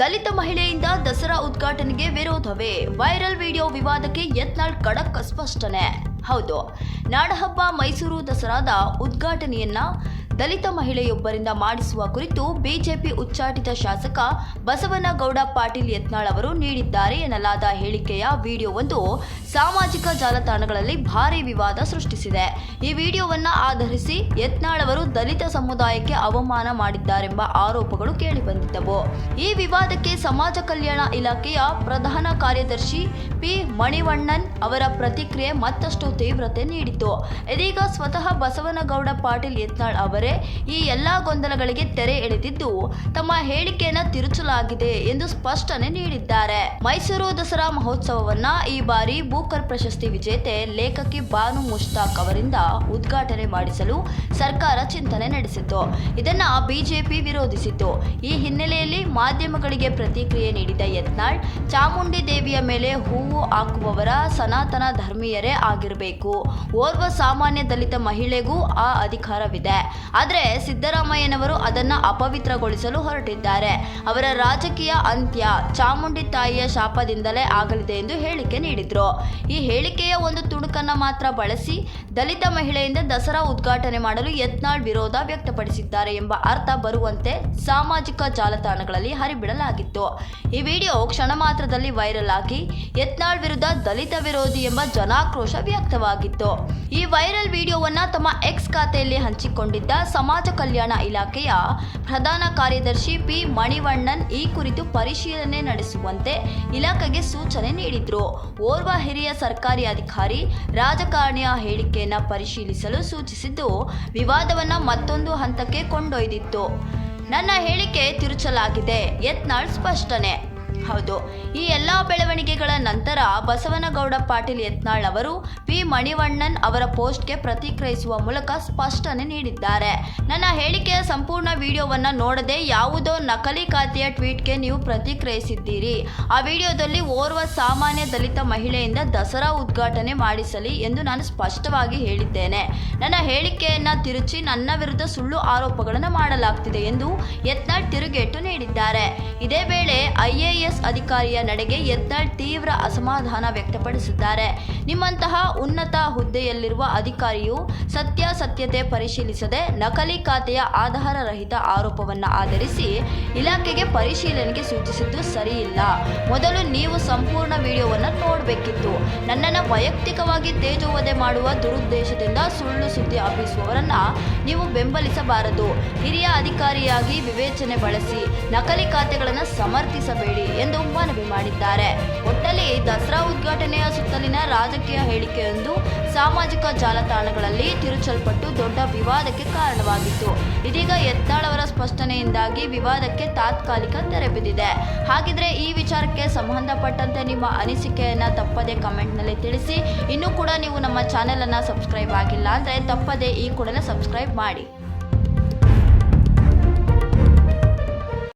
ದಲಿತ ಮಹಿಳೆಯಿಂದ ದಸರಾ ಉದ್ಘಾಟನೆಗೆ ವಿರೋಧವೇ? Viral video ವಿವಾದಕ್ಕೆ ಯತ್ನಾಳ್ ಖಡಕ್ ಸ್ಪಷ್ಟನೆ ಹೌದು, ನಾಡಹಬ್ಬ ಮೈಸೂರು ದಸರಾದ ಉದ್ಘಾಟನೆಯನ್ನ ದಲಿತ ಮಹಿಳೆಯೊಬ್ಬರಿಂದ ಮಾಡಿಸುವ ಕುರಿತು ಬಿಜೆಪಿ ಉಚ್ಚಾಟಿತ ಶಾಸಕ ಬಸವನಗೌಡ ಪಾಟೀಲ್ ಯತ್ನಾಳ್ ಅವರು ನೀಡಿದ್ದಾರೆ ಎನ್ನಲಾದ ಹೇಳಿಕೆಯ ವಿಡಿಯೋವೊಂದು ಸಾಮಾಜಿಕ ಜಾಲತಾಣಗಳಲ್ಲಿ ಭಾರೀ ವಿವಾದ ಸೃಷ್ಟಿಸಿದೆ. ಈ ವಿಡಿಯೋವನ್ನು ಆಧರಿಸಿ ಯತ್ನಾಳ್ ಅವರು ದಲಿತ ಸಮುದಾಯಕ್ಕೆ ಅವಮಾನ ಮಾಡಿದ್ದಾರೆಂಬ ಆರೋಪಗಳು ಕೇಳಿಬಂದಿದ್ದವು. ಈ ವಿವಾದಕ್ಕೆ ಸಮಾಜ ಕಲ್ಯಾಣ ಇಲಾಖೆಯ ಪ್ರಧಾನ ಕಾರ್ಯದರ್ಶಿ ಪಿ ಮಣಿವಣ್ಣನ್ ಅವರ ಪ್ರತಿಕ್ರಿಯೆ ಮತ್ತಷ್ಟು ತೀವ್ರತೆ ನೀಡಿತು ಇದೀಗ ಸ್ವತಃ ಬಸವನಗೌಡ ಪಾಟೀಲ್ ಯತ್ನಾಳ್ ಅವರೇ ಈ ಎಲ್ಲಾ ಗೊಂದಲಗಳಿಗೆ ತೆರೆ ಎಳೆದಿದ್ದು ತಮ್ಮ ಹೇಳಿಕೆಯನ್ನು ತಿರುಚಲಾಗಿದೆ ಎಂದು ಸ್ಪಷ್ಟನೆ ನೀಡಿದ್ದಾರೆ. ಮೈಸೂರು ದಸರಾ ಮಹೋತ್ಸವವನ್ನ ಈ ಬಾರಿ ಬೂಕರ್ ಪ್ರಶಸ್ತಿ ವಿಜೇತೆ ಲೇಖಕಿ ಬಾನು ಮುಷ್ತಾಕ್ ಅವರಿಂದ ಉದ್ಘಾಟನೆ ಮಾಡಿಸಲು ಸರ್ಕಾರ ಚಿಂತನೆ ನಡೆಸಿತ್ತು. ಇದನ್ನ ಬಿಜೆಪಿ ವಿರೋಧಿಸಿತ್ತು. ಈ ಹಿನ್ನೆಲೆಯಲ್ಲಿ ಮಾಧ್ಯಮಗಳಿಗೆ ಪ್ರತಿಕ್ರಿಯೆ ನೀಡಿದ ಯತ್ನಾಳ್, ಚಾಮುಂಡಿ ದೇವಿಯ ಮೇಲೆ ಹೂವು ಹಾಕುವವರ ಸನಾತನ ಧರ್ಮೀಯರೇ ಆಗಿರಬೇಕು. ಓರ್ವ ಸಾಮಾನ್ಯ ದಲಿತ ಮಹಿಳೆಗೂ ಆ ಅಧಿಕಾರವಿದೆ. ಆದರೆ ಸಿದ್ದರಾಮಯ್ಯನವರು ಅದನ್ನ ಅಪವಿತ್ರಗೊಳಿಸಲು ಹೊರಟಿದ್ದಾರೆ. ಅವರ ರಾಜಕೀಯ ಅಂತ್ಯ ಚಾಮುಂಡಿ ತಾಯಿಯ ಶಾಪದಿಂದಲೇ ಆಗಲಿದೆ ಎಂದು ಹೇಳಿಕೆ ನೀಡಿದ್ರು. ಈ ಹೇಳಿಕೆಯ ಒಂದು ತುಣುಕನ್ನು ಮಾತ್ರ ಬಳಸಿ ದಲಿತ ಮಹಿಳೆಯಿಂದ ದಸರಾ ಉದ್ಘಾಟನೆ ಮಾಡಲು ಯತ್ನಾಳ್ ವಿರೋಧ ವ್ಯಕ್ತಪಡಿಸಿದ್ದಾರೆ ಎಂಬ ಅರ್ಥ ಬರುವಂತೆ ಸಾಮಾಜಿಕ ಜಾಲತಾಣಗಳಲ್ಲಿ ಹರಿಬಿಡಲಾಗಿತ್ತು. ಈ ವಿಡಿಯೋ ಕ್ಷಣ ಮಾತ್ರದಲ್ಲಿ ವೈರಲ್ ಆಗಿ ಯತ್ನಾಳ್ ವಿರುದ್ಧ ದಲಿತ ವಿರೋಧಿ ಎಂಬ ಜನಾಕ್ರೋಶ ವ್ಯಕ್ತವಾಗಿತ್ತು. ಈ ವೈರಲ್ ವಿಡಿಯೋವನ್ನ ತಮ್ಮ ಎಕ್ಸ್ ಖಾತೆಯಲ್ಲಿ ಹಂಚಿಕೊಂಡಿದ್ದ ಸಮಾಜ ಕಲ್ಯಾಣ ಇಲಾಖೆಯ ಪ್ರಧಾನ ಕಾರ್ಯದರ್ಶಿ ಪಿ ಮಣಿವಣ್ಣನ್ ಈ ಕುರಿತು ಪರಿಶೀಲನೆ ನಡೆಸುವಂತೆ ಇಲಾಖೆಗೆ ಸೂಚನೆ ನೀಡಿದ್ರು. ಓರ್ವ ಹಿರಿಯ ಸರ್ಕಾರಿ ಅಧಿಕಾರಿ ರಾಜಕಾರಣಿಯ ಹೇಳಿಕೆಯನ್ನು ಪರಿಶೀಲಿಸಲು ಸೂಚಿಸಿದ್ದು, ವಿವಾದವನ್ನ ಮತ್ತೊಂದು ಹಂತಕ್ಕೆ ಕೊಂಡೊಯ್ದಿತ್ತು. ನನ್ನ ಹೇಳಿಕೆ ತಿರುಚಲಾಗಿದೆ. ಯತ್ನಾಳ್ ಸ್ಪಷ್ಟನೆ. ಹೌದು. ಈ ಎಲ್ಲ ಬೆಳವಣಿಗೆಗಳ ನಂತರ ಬಸವನಗೌಡ ಪಾಟೀಲ್ ಯತ್ನಾಳ್ ಅವರು ಪಿ ಮಣಿವಣ್ಣನ್ ಅವರ ಪೋಸ್ಟ್ಗೆ ಪ್ರತಿಕ್ರಿಯಿಸುವ ಮೂಲಕ ಸ್ಪಷ್ಟನೆ ನೀಡಿದ್ದಾರೆ. ನನ್ನ ಹೇಳಿಕೆಯ ಸಂಪೂರ್ಣ ವಿಡಿಯೋವನ್ನು ನೋಡದೆ ಯಾವುದೋ ನಕಲಿ ಖಾತೆಯ ಟ್ವೀಟ್ಗೆ ನೀವು ಪ್ರತಿಕ್ರಿಯಿಸಿದ್ದೀರಿ. ಆ ವಿಡಿಯೋದಲ್ಲಿ ಓರ್ವ ಸಾಮಾನ್ಯ ದಲಿತ ಮಹಿಳೆಯಿಂದ ದಸರಾ ಉದ್ಘಾಟನೆ ಮಾಡಿಸಲಿ ಎಂದು ನಾನು ಸ್ಪಷ್ಟವಾಗಿ ಹೇಳಿದ್ದೇನೆ. ನನ್ನ ಹೇಳಿಕೆಯನ್ನು ತಿರುಚಿ ನನ್ನ ವಿರುದ್ಧ ಸುಳ್ಳು ಆರೋಪಗಳನ್ನು ಮಾಡಲಾಗ್ತಿದೆ ಎಂದು ಯತ್ನಾಳ್ ತಿರುಗೇಟು ನೀಡಿದ್ದಾರೆ. ಇದೇ ವೇಳೆ ಐಎಎಸ್ ಅಧಿಕಾರಿಯ ನಡೆಗೆ ಎದ್ದಾಳ್ ತೀವ್ರ ಅಸಮಾಧಾನ ವ್ಯಕ್ತಪಡಿಸಿದ್ದಾರೆ. ನಿಮ್ಮಂತಹ ಉನ್ನತ ಹುದ್ದೆಯಲ್ಲಿರುವ ಅಧಿಕಾರಿಯು ಸತ್ಯಾಸತ್ಯತೆ ಪರಿಶೀಲಿಸದೆ ನಕಲಿ ಖಾತೆಯ ಆಧಾರರಹಿತ ಆರೋಪವನ್ನು ಆಧರಿಸಿ ಇಲಾಖೆಗೆ ಪರಿಶೀಲನೆಗೆ ಸೂಚಿಸಿದ್ದು ಸರಿಯಿಲ್ಲ. ಮೊದಲು ನೀವು ಸಂಪೂರ್ಣ ವಿಡಿಯೋವನ್ನು ನೋಡಬೇಕಿತ್ತು. ನನ್ನನ್ನು ವೈಯಕ್ತಿಕವಾಗಿ ತೇಜೋವಧೆ ಮಾಡುವ ದುರುದ್ದೇಶದಿಂದ ಸುಳ್ಳು ಸುದ್ದಿ ಹಬ್ಬಿಸುವವರನ್ನ ನೀವು ಬೆಂಬಲಿಸಬಾರದು. ಹಿರಿಯ ಅಧಿಕಾರಿಯಾಗಿ ವಿವೇಚನೆ ಬಳಸಿ ನಕಲಿ ಖಾತೆಗಳನ್ನು ಸಮರ್ಥಿಸಬೇಡಿ ಎಂದು ಮನವಿ ಮಾಡಿದ್ದಾರೆ. ಒಟ್ಟಲ್ಲಿ ದಸರಾ ಉದ್ಘಾಟನೆಯ ಸುತ್ತಲಿನ ರಾಜಕೀಯ ಹೇಳಿಕೆಯೊಂದು ಸಾಮಾಜಿಕ ಜಾಲತಾಣಗಳಲ್ಲಿ ತಿರುಚಲ್ಪಟ್ಟು ದೊಡ್ಡ ವಿವಾದಕ್ಕೆ ಕಾರಣವಾಗಿತ್ತು. ಇದೀಗ ಎತ್ತಾಳವರ ಸ್ಪಷ್ಟನೆಯಿಂದಾಗಿ ವಿವಾದಕ್ಕೆ ತಾತ್ಕಾಲಿಕ ತೆರೆಬಿದ್ದಿದೆ ಹಾಗಿದ್ರೆ ಈ ವಿಚಾರಕ್ಕೆ ಸಂಬಂಧಪಟ್ಟಂತೆ ನಿಮ್ಮ ಅನಿಸಿಕೆಯನ್ನ ತಪ್ಪದೆ ಕಮೆಂಟ್ನಲ್ಲಿ ತಿಳಿಸಿ. ಇನ್ನೂ ಕೂಡ ನೀವು ನಮ್ಮ ಚಾನೆಲ್ ಅನ್ನ ಸಬ್ಸ್ಕ್ರೈಬ್ ಆಗಿಲ್ಲ ಅಂದ್ರೆ ತಪ್ಪದೆ ಈ ಕೂಡಲೇ ಸಬ್ಸ್ಕ್ರೈಬ್ ಮಾಡಿ